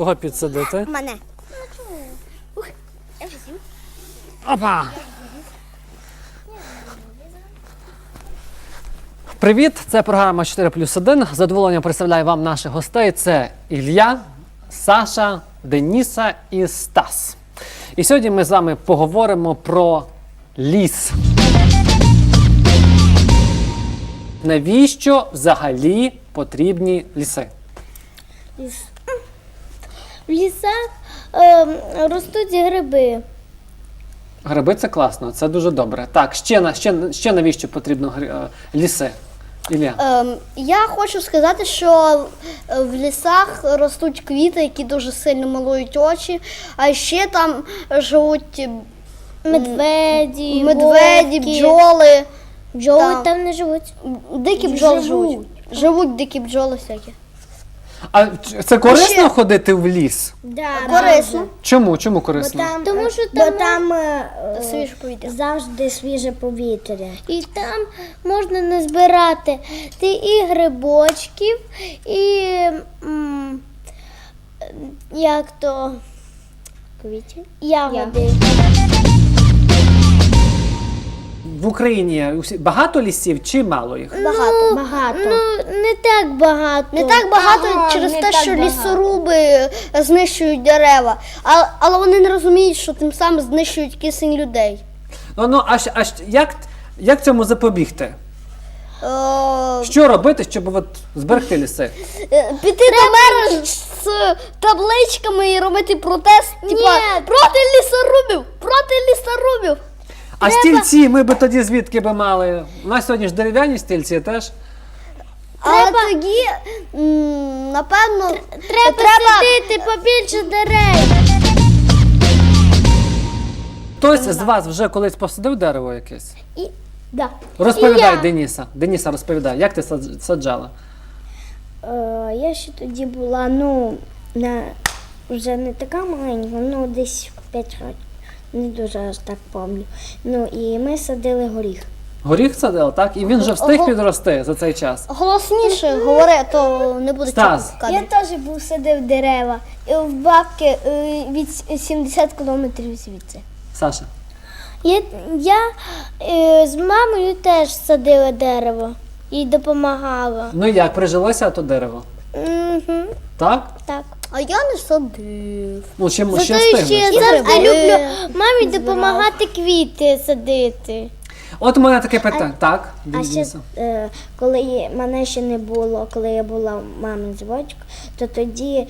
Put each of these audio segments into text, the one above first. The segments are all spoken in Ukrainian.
Кого підсадити? Мене. Опа! Привіт! Це програма 4 плюс 1. З задоволенням представляю вам наших гостей. Це Ілля, Саша, Деніса і Стас. І сьогодні ми з вами поговоримо про ліс. Навіщо взагалі потрібні ліси? Ліс. В лісах е, ростуть гриби. Гриби це класно, це дуже добре. Так, ще, на- ще, ще навіщо потрібно гри- е, ліси? Ілля. Ем, я хочу сказати, що е, в лісах ростуть квіти, які дуже сильно малують очі, а ще там живуть Медведі, медведі, вовки. бджоли. Бджоли Так. там не живуть. Дикі бджоли живуть. Живуть дикі бджоли всякі. А це корисно ходити в ліс? Да, Корисно. Чому? Чому корисно? Там, Тому що Бо там, там е, Свіже повітря. завжди свіже повітря. і там можна назбирати ти і грибочків, і м, як то Квітів? ягоди. В Україні багато лісів чи мало їх? Багато. Багато. Ну, не так багато. Не так багато Ага, через не те, так що багато. лісоруби знищують дерева, а, але вони не розуміють, що тим самим знищують кисень людей. Ну, ну а, щ- а щ- як, як цьому запобігти? Е, Що робити, щоб от зберегти ліси? Е, Піти до мера з табличками і робити протест, типа проти лісорубів! Проти лісорубів! А стільці ми би тоді звідки би мали? У нас сьогодні ж дерев'яні стільці теж. Але тоді, м, напевно, Треба, садити побільше дерев. Хтось з вас вже колись посадив дерево якесь? І, да. Розповідай, І я. Деніса. Деніса, розповідай, як ти садж- саджала? Е, я ще тоді була, ну, на, вже не така маленька, ну десь 5 років. Не дуже аж так пам'ятаю. Ну і ми садили горіх. Горіх садила, так? І він вже встиг Ого. підрости за цей час. голосніше говори, а то не буде Стас. чути в кадрі. Я теж був садив дерева і в бабки е, від 70 кілометрів звідси. Саша. Я, я е, з мамою теж садила дерево і допомагала. Ну і як, прижилося то дерево? Угу, Так? так. А я не садив. Ну, ще, ще Зато ще я встигнеш. завжди люблю мамі допомагати квіти садити. От у мене таке питання. Так, А ще Дениса. е, коли є- мене ще не було, коли я була мамин зводчик, то тоді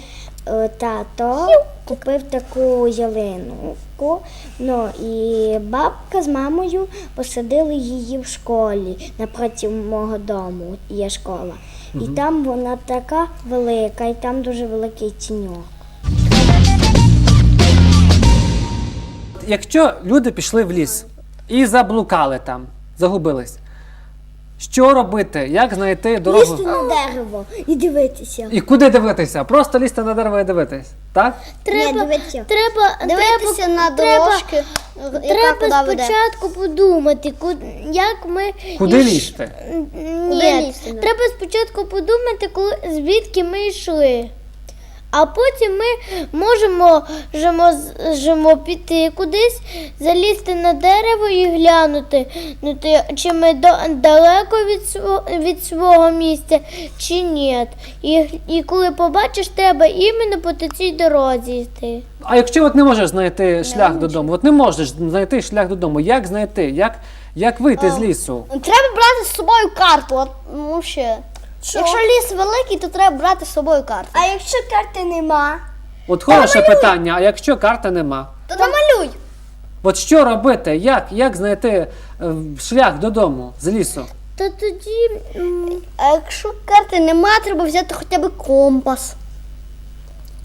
е, тато купив таку ялинку. Ну і бабка з мамою посадили її в школі напроти мого дому. Є школа. І там вона така велика, і там дуже великий тіньок. Якщо люди пішли в ліс і заблукали там, загубились, що робити? Як знайти дорогу? Лізти на дерево і дивитися. І куди дивитися? Просто лізти на дерево і дивитись. Так? Треба, Ні, дивитися. треба, Дивитися на треба- яка треба куди веде. спочатку подумати, ку- як ми Куди іш... лізти? Ні, Куди лізти, треба спочатку подумати, коли, звідки ми йшли. А потім ми можемо, можемо, можемо піти кудись, залізти на дерево і глянути, ну, ти- чи ми до- далеко від, свого, від свого місця, чи ні. І, і коли побачиш, треба іменно по цій дорозі йти. А якщо от не можеш знайти шлях додому, от не можеш знайти шлях додому, як знайти? Як, як вийти з лісу? Треба брати з собою карту. От, ну, ще. Якщо ліс великий, то треба брати з собою карту. А якщо карти нема? От хороше питання, а якщо карти нема? То намалюй. От що робити? Як, як знайти е, шлях додому з лісу? То тоді м, А якщо карти нема, треба взяти хоча б компас.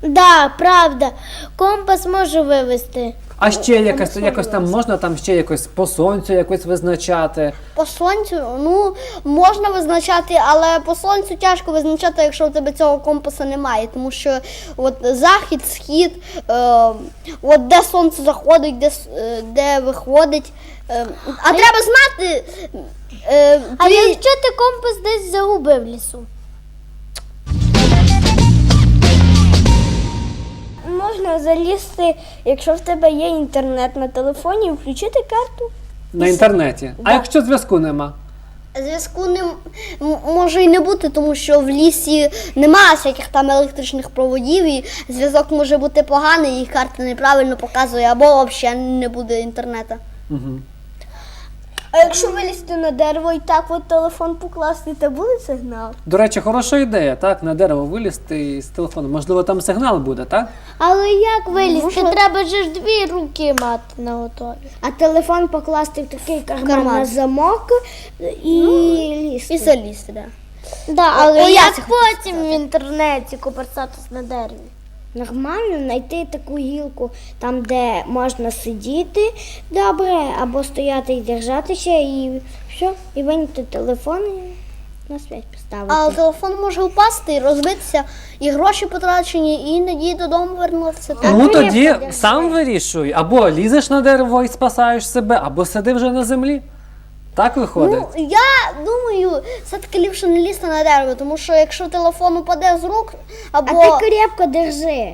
Да, правда, компас може вивести. А ще якось, якось там можна там ще якось по сонцю якось визначати. По сонцю, ну, можна визначати, але по сонцю тяжко визначати, якщо у тебе цього компаса немає. Тому що от захід, схід, е, от де сонце заходить, де, е, де виходить. Е, а треба знати. Е, А твій- якщо ти компас десь загубив в лісу? Можна залізти, якщо в тебе є інтернет на телефоні, включити карту. На інтернеті. А якщо зв'язку нема? Зв'язку не м- м- може і не бути, тому що в лісі немає всяких там електричних проводів, і зв'язок може бути поганий, і карта неправильно показує, або взагалі не буде інтернету. Угу. А якщо вилізти на дерево і так от телефон покласти, то буде сигнал. До речі, хороша ідея, так? На дерево вилізти з телефону. Можливо, там сигнал буде, так? Але як вилізти? Треба же ж дві руки мати на готові. А телефон покласти в такий карман, Карман. на замок і лізти. І залізти, да. Да, але О, як потім в інтернеті куперсатись на дереві? Нормально знайти таку гілку, там, де можна сидіти добре, або стояти і держатися, і все, і виняти телефон і на связь поставити. Але телефон може впасти і розбитися, і гроші потрачені, і надії додому вернутися. Ну то тоді сам вирішуй. Або лізеш на дерево і спасаєш себе, або сиди вже на землі. Так виходить. Ну, я думаю, все-таки ліпше не лізти на дерево, тому що якщо телефон упаде з рук, А або ти крепко держи.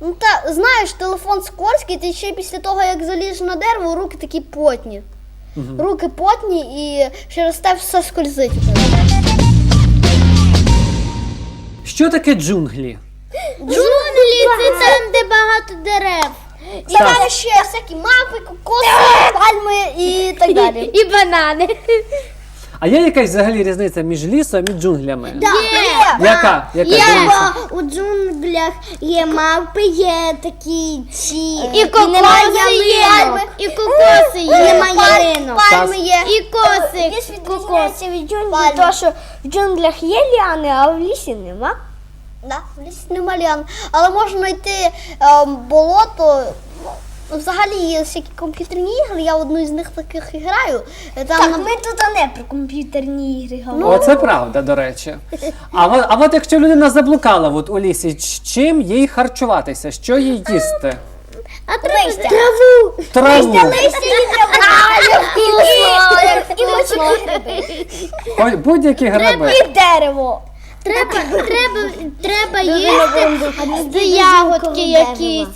ну та знаєш, телефон скользкий, ти ще після того, як залізеш на дерево, руки такі потні. Руки потні і через те все скользить. Що таке джунглі? Джунглі це там, де багато дерев. І там ще всякі мапи, кокоси, пальми і так далі. І банани. А є якась взагалі різниця між лісом і джунглями? Є. Яка? Яка Є, різниця? бо у джунглях є мавпи, є такі ці. І кокоси немає є. І кокоси є. немає ялинок. Пальми є. І. Ліс відрізняється від джунглів, тому що в джунглях є ліани, а в лісі нема. Да, в лісі нема ліан. Але можна знайти ем, болото. Ну, Взагалі є всякі комп'ютерні ігри, я одну із них таких і граю. Там нам- тут не про комп'ютерні ігри говоримо. О, це правда, до речі. А от, а от якщо людина заблукала от у лісі, ч- чим їй харчуватися? Що їй їсти? А треба Траву. Траву. І мочити Ой, Будь-які гриби. І дерево. Треба, треба, треба їсти з ягодки якісь,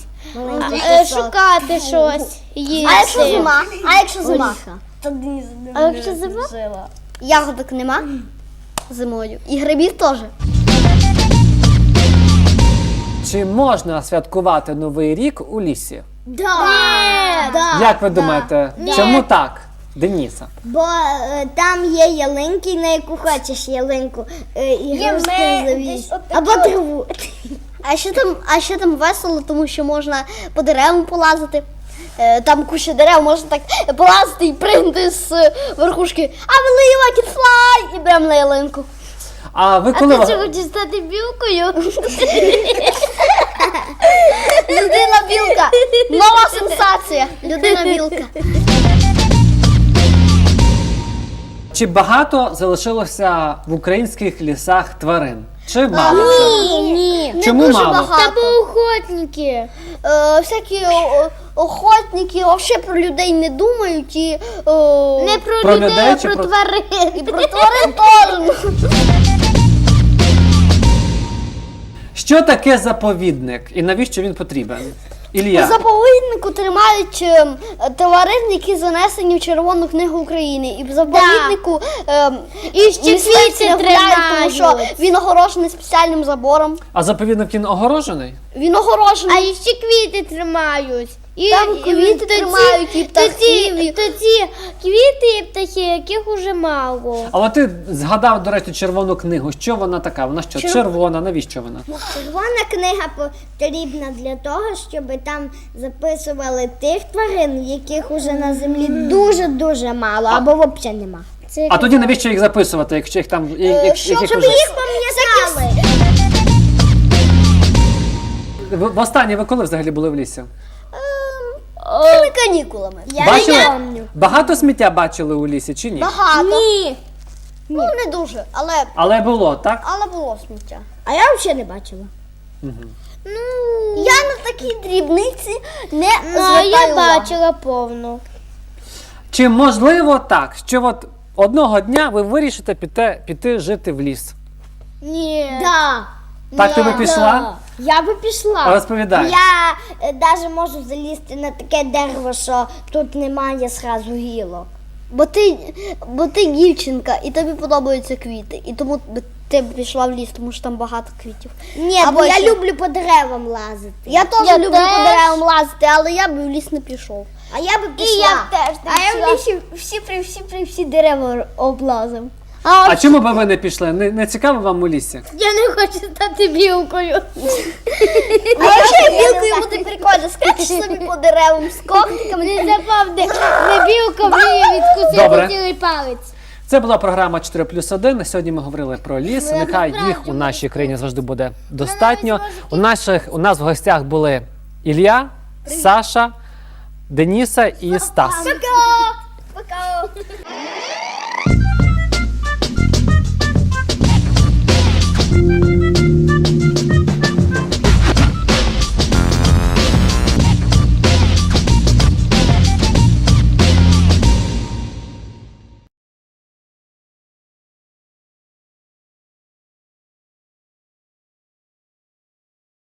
е, шукати щось А якщо зима? А якщо зима? А якщо зима? Ягодок нема зимою. І грибів теж. Чи можна святкувати Новий рік у лісі? Да. Як ви думаєте, чому так, Деніса? Бо е, там є ялинки, на яку хочеш ялинку. Е, і грушки завісь. Або траву. А ще там, а ще там весело, тому що можна по деревам полазити. Е, Там куча дерев, можна так полазити і пригнути з верхушки. А it fly! І прямо на ялинку. А ви А ти що хочеш стати білкою? Людина білка. Нова сенсація. Людина білка. Чи багато залишилося в українських лісах тварин? Чи мало? цього? Ні. Чому дуже мало? багато. Та бо охотники. Е, всякі о- охотники взагалі про людей не думають і, о, Не про, Про людей, людей а чи про про- тварин. і про тварин теж. Що таке заповідник і навіщо він потрібен? У Ілля, заповіднику тримають е, тварин, які занесені в Червону книгу України. І в заповіднику е, І ще квіти не тому що тримають. він огорожений спеціальним забором. а заповідник він огорожений? Він огорожений. А ще квіти тримають. І, Там і квіти тоді- тримають, і птахів, Тоді, і- тоді квіти і птахи, яких уже мало. А от ти згадав, до речі, червону книгу. Що вона така? Вона що? Червона, навіщо вона? Червона книга потрібна для того, щоб там записували тих тварин, яких уже на землі дуже-дуже мало, або взагалі нема. Це А тоді навіщо їх записувати, якщо їх там я- як- щоб яких щоб уже... їх пам'ятали. В- Востаннє ви коли взагалі були в лісі? Канікулами. Я бачили? не пам'ятаю. Багато сміття бачили у лісі чи ні? Багато. Ні. Ну не дуже, але, Але було, так? але було сміття. А я взагалі не бачила. Ну, Я на такі дрібниці не ну, звертаю я увагу. бачила повну. Чи можливо так, що от одного дня ви вирішите піти, піти жити в ліс? Ні. Да. Так ти би пішла? Я би пішла. Розповідай. Я навіть можу залізти на таке дерево, що тут немає зразу гілок. Бо ти, бо ти дівчинка, і тобі подобаються квіти. І тому ти б пішла в ліс, тому що там багато квітів. Ні, Або бо я ще- люблю по деревам лазити. Я теж Я люблю теж. по деревам лазити, але я б в ліс не пішов. А я би пішла. І я теж не А я в пішла. лісі всі при всі при всі дерева облазив. А чому б ви не пішли? Не, не цікаво вам у лісі? Я не хочу стати білкою. А якщо білкою буде прикольно, скачеш собі по деревам з когтиками. Не запавди, не білка вміє відкусити цілий палець. Це була програма 4 плюс 1. Сьогодні ми говорили про ліс. Ну, Нехай їх у нашій країні завжди буде достатньо. У наших у нас в гостях були Ілля, Саша, Деніса і Стас. Пока! Пока!